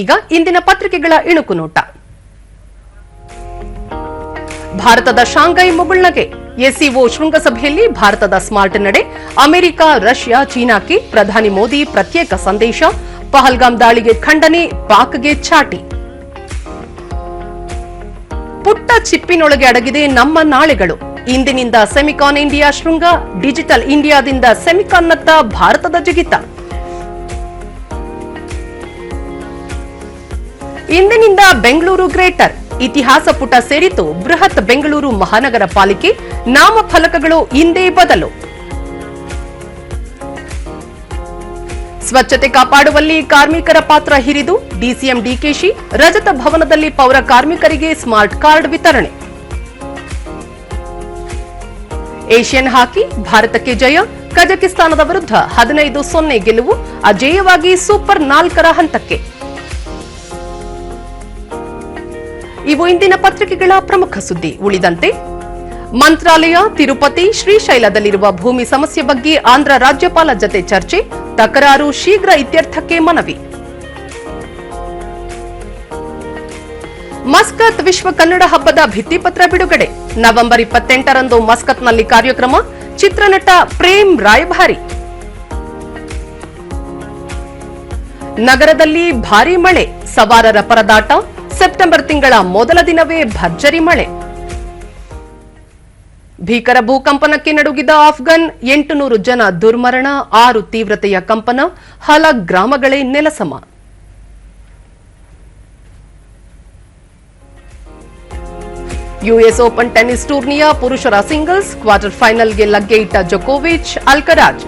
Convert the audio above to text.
ಈಗ ಇಂದಿನ ಪತ್ರಿಕೆಗಳ ಇಣುಕು ನೋಟ. ಭಾರತದ ಶಾಂಘೈ ಮುಗುಳ್ನಗೆ ಎಸ್ಸಿಒ ಶೃಂಗಸಭೆಯಲ್ಲಿ ಭಾರತದ ಸ್ಮಾರ್ಟ್ ನಡೆ ಅಮೆರಿಕ, ರಷ್ಯಾ, ಚೀನಾಕ್ಕೆ ಪ್ರಧಾನಿ ಮೋದಿ ಪ್ರತ್ಯೇಕ ಸಂದೇಶ ಪಹಲ್ಗಾಮ್ ದಾಳಿಗೆ ಖಂಡನೆ, ಪಾಕ್ಗೆ ಚಾಟಿ. ಪುಟ್ಟ ಚಿಪ್ಪಿನೊಳಗೆ ಅಡಗಿದೆ ನಮ್ಮ ನಾಳೆಗಳು. ಇಂದಿನಿಂದ ಸೆಮಿಕಾನ್ ಇಂಡಿಯಾ ಶೃಂಗ, ಡಿಜಿಟಲ್ ಇಂಡಿಯಾದಿಂದ ಸೆಮಿಕಾನ್ನತ್ತ ಭಾರತದ ಜಿಗಿತ. ಇಂದಿನಿಂದ ಬೆಂಗಳೂರು ಗ್ರೇಟರ್. ಇತಿಹಾಸ ಪುಟ ಸೇರಿತು ಬೃಹತ್ ಬೆಂಗಳೂರು ಮಹಾನಗರ ಪಾಲಿಕೆ ನಾಮಫಲಕಗಳು ಇಂದೇ ಬದಲು. ಸ್ವಚ್ಛತೆ ಕಾಪಾಡುವಲ್ಲಿ ಕಾರ್ಮಿಕರ ಪಾತ್ರ ಹಿರಿದು ಡಿಸಿಎಂ ಡಿಕೆಶಿ ರಜತ ಭವನದಲ್ಲಿ ಪೌರ ಕಾರ್ಮಿಕರಿಗೆ ಸ್ಮಾರ್ಟ್ ಕಾರ್ಡ್ ವಿತರಣೆ. ಏಷ್ಯನ್ ಹಾಕಿ ಭಾರತಕ್ಕೆ ಜಯ, ಕಜಕಿಸ್ತಾನದ ವಿರುದ್ಧ ಹದಿನೈದು ಸೊನ್ನೆ ಗೆಲುವು, ಅಜೇಯವಾಗಿ ಸೂಪರ್ ನಾಲ್ಕರ ಹಂತಕ್ಕೆ. ಇವು ಇಂದಿನ ಪತ್ರಿಕೆಗಳ ಪ್ರಮುಖ ಸುದ್ದಿ. ಉಳಿದಂತೆ, ಮಂತ್ರಾಲಯ, ತಿರುಪತಿ, ಶ್ರೀಶೈಲದಲ್ಲಿರುವ ಭೂಮಿ ಸಮಸ್ಯೆ ಬಗ್ಗೆ ಆಂಧ್ರ ರಾಜ್ಯಪಾಲ ಜತೆ ಚರ್ಚೆ, ತಕರಾರು ಶೀಘ್ರ ಇತ್ಯರ್ಥಕ್ಕೆ ಮನವಿ. ಮಸ್ಕತ್ ವಿಶ್ವ ಕನ್ನಡ ಹಬ್ಬದ ಭಿತ್ತಿಪತ್ರ ಬಿಡುಗಡೆ. ನವೆಂಬರ್ ಇಪ್ಪತ್ತೆಂಟರಂದು ಮಸ್ಕತ್ನಲ್ಲಿ ಕಾರ್ಯಕ್ರಮ, ಚಿತ್ರನಟ ಪ್ರೇಮ್ ರಾಯಭಾರಿ. ನಗರದಲ್ಲಿ ಭಾರೀ ಮಳೆ, ಸವಾರರ ಪರದಾಟ ಸೆಪ್ಟೆಂಬರ್ ತಿಂಗಳ ಮೊದಲ ದಿನವೇ ಭರ್ಜರಿ ಮಳೆ. ಭೀಕರ ಭೂಕಂಪನಕ್ಕೆ ನಡುಗಿದ ಆಫ್ಘನ್, ಎಂಟುನೂರು ಜನ ದುರ್ಮರಣ, ಆರು ತೀವ್ರತೆಯ ಕಂಪನ, ಹಲ ಗ್ರಾಮಗಳೇ ನೆಲಸಮ. ಯುಎಸ್ ಓಪನ್ ಟೆನಿಸ್ ಟೂರ್ನಿಯ ಪುರುಷರ ಸಿಂಗಲ್ಸ್ ಕ್ವಾರ್ಟರ್ ಫೈನಲ್ಗೆ ಲಗ್ಗೆ ಇಟ್ಟ ಜೊಕೋವಿಚ್, ಅಲ್ಕರಾಜ್.